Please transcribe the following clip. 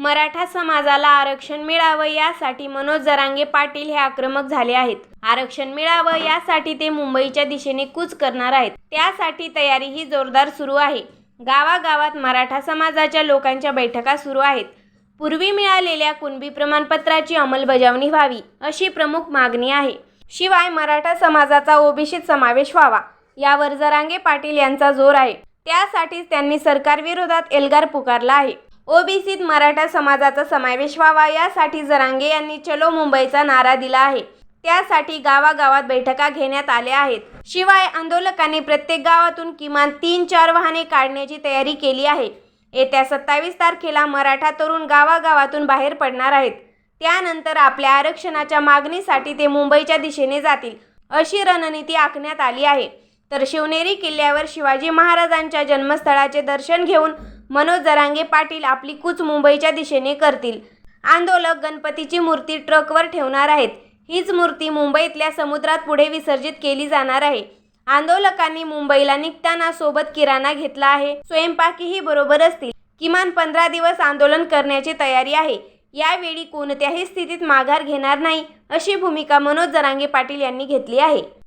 मराठा समाजाला आरक्षण मिळावं यासाठी मनोज जरांगे पाटील हे आक्रमक झाले आहेत. आरक्षण मिळावं यासाठी ते मुंबईच्या दिशेने कूच करणार आहेत. त्यासाठी तयारी ही जोरदार सुरू आहे. गावागावात मराठा समाजाच्या लोकांच्या बैठका सुरू आहेत. पूर्वी मिळालेल्या कुणबी प्रमाणपत्राची अंमलबजावणी व्हावी अशी प्रमुख मागणी आहे. शिवाय मराठा समाजाचा ओबीसीत समावेश व्हावा यावर जरांगे पाटील यांचा जोर आहे. त्यासाठीच त्यांनी सरकारविरोधात एल्गार पुकारला आहे. ओबीसीत मराठा समाजाचा समावेश व्हावा यासाठी जरांगे यांनी चलो मुंबईचा नारा दिला आहे. त्यासाठी गावागावात बैठका घेण्यात आल्या आहेत. शिवाय आंदोलकांनी प्रत्येक गावातून किमान तीन चार वाहने काढण्याची तयारी केली आहे. येत्या सत्तावीस तारखेला मराठा तरुण गावागावातून बाहेर पडणार आहेत. त्यानंतर आपल्या आरक्षणाच्या मागणीसाठी ते मुंबईच्या दिशेने जातील अशी रणनीती आखण्यात आली आहे. तर शिवनेरी किल्ल्यावर शिवाजी महाराजांच्या जन्मस्थळाचे दर्शन घेऊन मनोज जरांगे पाटील आपली कूच मुंबईच्या दिशेने करतील. आंदोलक गणपतीची मूर्ती ट्रकवर ठेवणार आहेत. हीच मूर्ती मुंबईतल्या समुद्रात पुढे विसर्जित केली जाणार आहे. आंदोलकांनी मुंबईला निघताना सोबत किराणा घेतला आहे. स्वयंपाकीही बरोबर असतील. किमान पंधरा दिवस आंदोलन करण्याची तयारी आहे. यावेळी कोणत्याही स्थितीत माघार घेणार नाही अशी भूमिका मनोज जरांगे पाटील यांनी घेतली आहे.